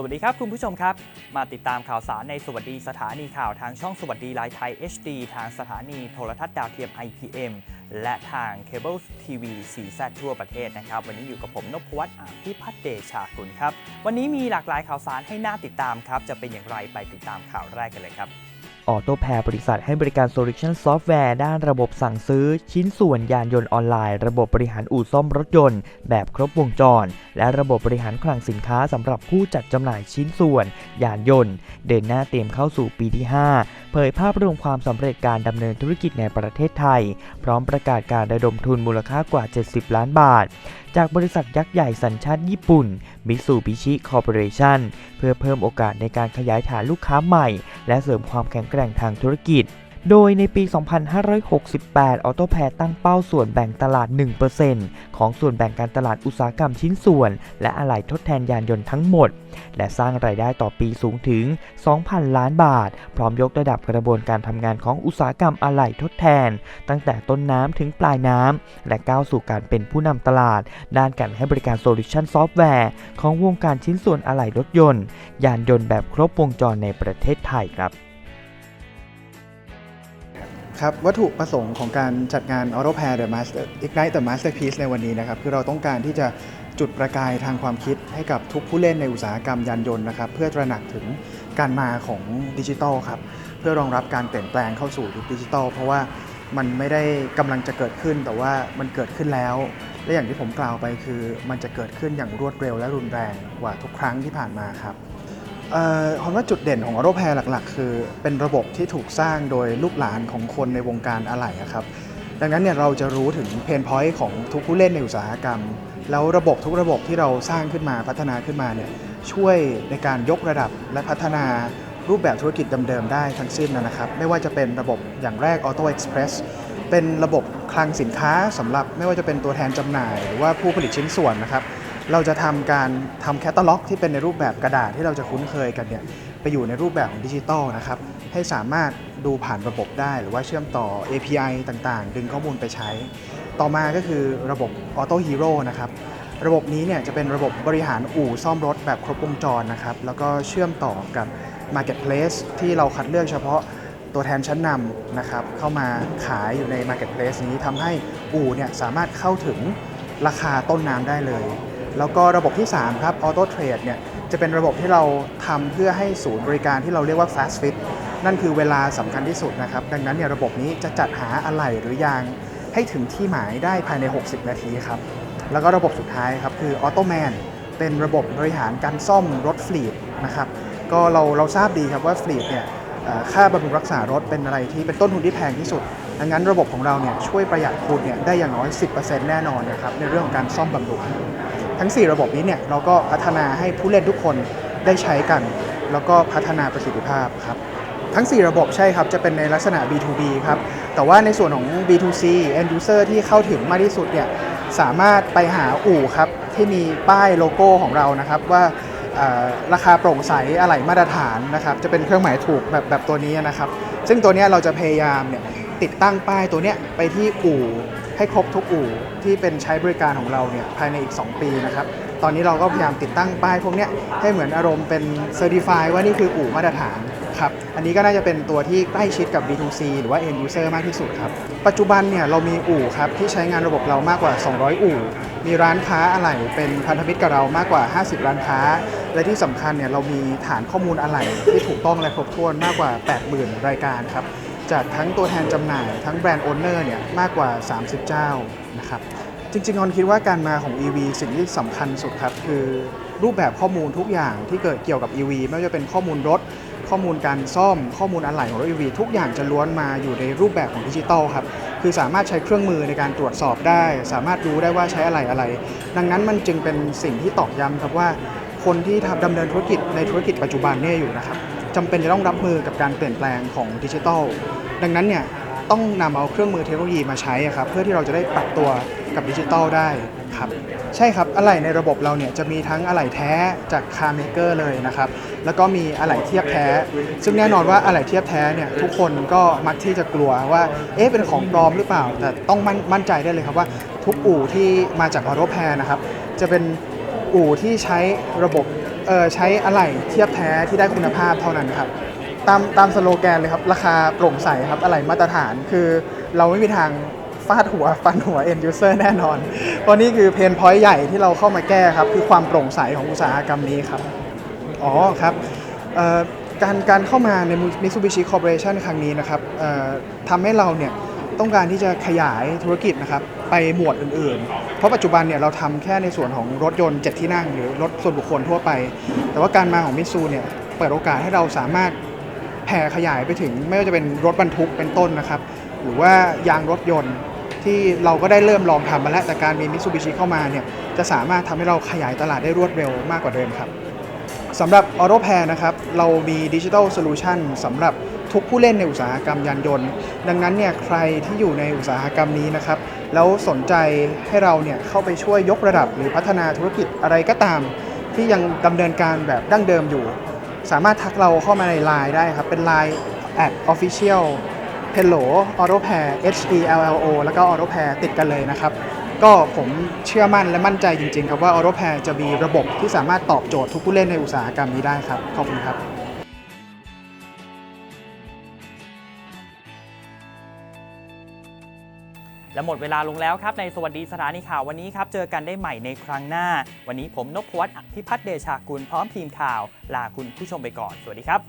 สวัสดีครับคุณผู้ชมครับ มาติดตามข่าวสารในสวัสดีสถานีข่าวทางช่องสวัสดีไลท์ไทย HD ทางสถานีโทรทัศน์ดาวเทียม IPM และทางเคเบิลทีวีสีแซทั่วประเทศนะครับ วันนี้อยู่กับผมนพวัฒน์อาภิพัฒเดชากุลครับ วันนี้มีหลากหลายข่าวสารให้น่าติดตามครับ จะเป็นอย่างไรไปติดตามข่าวแรกกันเลยครับ ออโตแพร์บริษัทให้บริการโซลูชันซอฟต์แวร์ด้านระบบสั่งซื้อ ชิ้นส่วนยานยนต์ออนไลน์ ระบบบริหารอู่ซ่อมรถยนต์ แบบครบวงจร และระบบบริหารคลังสินค้าสำหรับผู้จัดจำหน่ายชิ้นส่วน ยานยนต์ เดินหน้าเตรียมเข้าสู่ปีที่ 5 เผยภาพรวมความสำเร็จการดำเนินธุรกิจในประเทศไทย พร้อมประกาศการระดมทุนมูลค่ากว่า 70 ล้านบาท จากบริษัทยักษ์ใหญ่สัญชาติญี่ปุ่น Mitsubishi Corporation เพื่อเพิ่มโอกาสในการขยายฐานลูกค้าใหม่ และเสริมความแข็งแกร่งร่งทางธุรกิจ โดยในปี 2568 ออโตแพรตั้งเป้าส่วนแบ่งตลาด 1%ของส่วนแบ่งการตลาดอุตสาหกรรมชิ้นส่วน และอะไหล่ทดแทนยานยนต์ทั้งหมด และสร้างรายได้ต่อปีสูงถึง 2,000 ล้านบาท พร้อมยกระดับกระบวนการทำงานของอุตสาหกรรมอะไหล่ทดแทน ตั้งแต่ต้นน้ำถึงปลายน้ำและก้าวสู่การเป็นผู้นำตลาด ด้านการให้บริการโซลูชันซอฟต์แวร์ของวงการชิ้นส่วนอะไหล่รถยนต์ ยานยนต์แบบครบวงจรในประเทศไทยครับ ครับวัตถุประสงค์ของการจัดงาน Auto Pair The Master Ignite the Masterpiece ในวันนี้นะครับ คือเราต้องการที่จะจุดประกายทางความคิดให้กับทุกผู้เล่นในอุตสาหกรรมยานยนต์นะครับ เพื่อตระหนักถึงการมาของดิจิทัลครับ เพื่อรองรับการเปลี่ยนแปลงเข้าสู่ยุคดิจิทัลเพราะว่ามันไม่ได้กำลังจะเกิดขึ้นแต่ว่ามันเกิดขึ้นแล้ว และอย่างที่ผมกล่าวไปคือ มันจะเกิดขึ้นอย่างรวดเร็วและรุนแรงกว่าทุกครั้งที่ผ่านมาครับ เอ่อผมว่าจุดเด่นของออโตแพรหลักๆ คือเป็นระบบที่ถูกสร้างโดยลูกหลานของคนในวงการอะไหล่ครับ ดังนั้นเนี่ยเราจะรู้ถึงเพนพอยต์ของทุกผู้เล่นในอุตสาหกรรม แล้วระบบทุกระบบที่เราสร้างขึ้นมาพัฒนาขึ้นมาเนี่ยช่วยในการยกระดับและพัฒนารูปแบบธุรกิจเดิมๆได้ทั้งสิ้นนะครับ ไม่ว่าจะเป็นระบบอย่างแรก Auto Express เป็นระบบคลังสินค้าสำหรับไม่ว่าจะเป็นตัวแทนจำหน่าย หรือว่าผู้ผลิตชิ้นส่วนนะครับ เราจะทำการทำแคตตาล็อก ที่เป็นในรูปแบบกระดาษที่เราจะคุ้นเคยกันเนี่ยไปอยู่ในรูปแบบของดิจิตอลนะครับให้สามารถดูผ่านระบบได้ หรือว่าเชื่อมต่อ API ต่างๆ ดึงข้อมูลไปใช้ ต่อมาก็คือระบบ Auto Hero นะครับระบบนี้เนี่ยจะเป็นระบบบริหารอู่ซ่อมรถแบบครบวงจรนะครับแล้วก็เชื่อมต่อกับ Marketplace ที่เราคัดเลือกเฉพาะตัวแทนชั้นนำนะครับเข้ามาขายอยู่ใน Marketplace นี้ทำให้อู่เนี่ยสามารถเข้าถึงราคาต้นน้ำได้เลย แล้วก็ระบบที่ 3 ครับ Auto Trade เนี่ยจะเป็นระบบที่เราทำเพื่อให้ศูนย์บริการที่เราเรียกว่า Fast Fit นั่นคือเวลาสำคัญที่สุดนะครับ ดังนั้นเนี่ยระบบนี้จะจัดหาอะไหล่หรือยางให้ถึงที่หมายได้ภายใน 60 นาทีครับ แล้วก็ระบบสุดท้ายครับคือ Automan เป็นระบบบริหารการซ่อมรถฟลีดนะครับ ก็เราเราทราบดีครับว่าฟลีดเนี่ยค่าบำรุงรักษารถเป็นอะไรที่เป็นต้นทุนที่แพงที่สุด ดังนั้นระบบของเราเนี่ยช่วยประหยัดทุนเนี่ยได้อย่างน้อย 10%แน่นอนนะครับในเรื่องของการซ่อมบำรุง ทั้ง 4 ระบบนี้เนี่ยเราก็พัฒนาให้ผู้เล่นทุกคนได้ใช้กัน แล้วก็พัฒนาประสิทธิภาพครับทั้ง 4 ระบบใช่ครับ จะเป็นในลักษณะ B2B ครับ แต่ว่าในส่วนของ B2C end user ที่เข้าถึงมากที่สุดเนี่ยสามารถไปหาอู่ครับ ที่มีป้ายโลโก้ของเรานะครับ ว่าราคาโปร่งใสอะไหล่มาตรฐานนะครับ จะเป็นเครื่องหมายถูกแบบแบบตัวนี้นะครับ ซึ่งตัวนี้เราจะพยายามเนี่ยติดตั้งป้ายตัวเนี้ยไปที่อู่ ให้ครบทุกอู่ที่เป็นใช้บริการของเราเนี่ยภายในอีก 2 ปีนะครับ ตอนนี้เราก็พยายามติดตั้งป้ายพวกเนี้ยให้เหมือนอารมณ์เป็นเซอร์ติฟายว่านี่คืออู่มาตรฐานครับ อันนี้ก็น่าจะเป็นตัวที่ใกล้ชิดกับ B2C หรือว่า End User มากที่สุดครับ ปัจจุบันเนี่ยเรามีอู่ครับที่ใช้งานระบบเรามากกว่า 200 อู่ มีร้านค้าอะไหล่เป็นพันธมิตรกับเรามากกว่า 50 ร้านค้า และที่สำคัญเนี่ยเรามีฐานข้อมูลอะไหล่ที่ถูกต้องและครบถ้วนมากกว่า 80,000 รายการครับ จากทั้งตัวแทนจำหน่าย ทั้งแบรนด์โอนเนอร์เนี่ยมากกว่า 30 เจ้านะครับจริงๆออนคิดว่าการมาของ EV สิ่งที่สำคัญสุดครับ คือรูปแบบข้อมูลทุกอย่างที่เกิดเกี่ยวกับ EV ไม่ว่าจะเป็นข้อมูลรถ ข้อมูลการซ่อม ข้อมูลอะไหล่ของรถ EV ทุกอย่างจะล้วนมาอยู่ในรูปแบบของดิจิตอลครับ คือสามารถใช้เครื่องมือในการตรวจสอบได้ สามารถรู้ได้ว่าใช้อะไรอะไร ดังนั้นมันจึงเป็นสิ่งที่ตอกย้ำครับว่า คนที่ทำดำเนินธุรกิจในธุรกิจปัจจุบันเนี่ยอยู่นะครับ จำเป็นจะต้องรับมือกับการเปลี่ยนแปลงของดิจิทัล ดังนั้นเนี่ยต้องนำเอาเครื่องมือเทคโนโลยีมาใช้อะครับเพื่อที่เราจะได้ปรับตัวกับดิจิทัลได้ครับใช่ครับอะไหล่ในระบบเราเนี่ยจะมีทั้งอะไหล่แท้จากคาร์เมเกอร์เลยนะครับแล้วก็มีอะไหล่เทียบแท้ ซึ่งแน่นอนว่าอะไหล่เทียบแท้เนี่ยทุกคนก็มักที่จะกลัวว่าเอ๊ะเป็นของปลอมหรือเปล่า แต่ต้องมั่นมั่นใจได้เลยครับว่าทุกอู่ที่มาจากออโตแพร์นะครับจะเป็นอู่ที่ใช้ระบบ เออใช้อะไหล่เทียบแท้ที่ได้คุณภาพเท่านั้นครับ ตามตามสโลแกนเลยครับ ราคาโปร่งใสครับอะไรมาตรฐานคือเราไม่มีทางฟาดหัวฟันหัว end user แน่นอน เพราะนี่คือเพนพอยต์ใหญ่ที่เราเข้ามาแก้ครับ คือความโปร่งใสของอุตสาหกรรมนี้ครับ อ๋อครับเอ่อการการเข้ามาใน Mitsubishi Corporation ครั้งนี้นะครับเอ่อทำให้เราเนี่ย ต้องการที่จะขยายธุรกิจนะครับไปหมวดอื่น ๆ เพราะปัจจุบันเนี่ยเราทำแค่ในส่วนของรถยนต์7ที่นั่ง หรือรถส่วนบุคคลทั่วไป แต่ว่าการมาของมิตซูเนี่ยเปิดโอกาสให้เราสามารถแผ่ขยายไปถึงไม่ว่าจะเป็นรถบรรทุกเป็นต้นนะครับ หรือว่ายางรถยนต์ที่เราก็ได้เริ่มลองทำมาแล้วแต่การมีมิตซูบิชิเข้ามาเนี่ยจะสามารถทำให้เราขยายตลาดได้รวดเร็วมากกว่าเดิมครับ สำหรับ a u t o p a i r นะครับเรามีดิจิทัลโซลูชันสำหรับทุกผู้เล่นในอุตสาหกรรมยานยนต์ ดังนั้นเนี่ยใครที่อยู่ในอุตสาหกรรมนี้นะครับแล้วสนใจให้เราเนี่ยเข้าไปช่วยยกระดับหรือพัฒนาธุรกิจอะไรก็ตาม ที่ยังดำเนินการแบบดั้งเดิมอยู่ สามารถทักเราเข้ามาใน Line ได้ครับ เป็น Line at official hello auto pair h e l l o แล้วก็ auto pair ติดกันเลยนะครับ ก็ผมเชื่อมั่นและมั่นใจจริง ๆ ครับว่า auto pair จะมีระบบที่สามารถตอบโจทย์ทุกผู้เล่นในอุตสาหกรรมนี้ได้ครับขอบคุณครับและหมดเวลาลงแล้วครับในสวัสดีสถานีข่าววันนี้ครับ เจอกันได้ใหม่ในครั้งหน้า วันนี้ผมนพวัฒน์พิพัฒน์เดชากุลพร้อมทีมข่าว ลาคุณผู้ชมไปก่อน สวัสดีครับ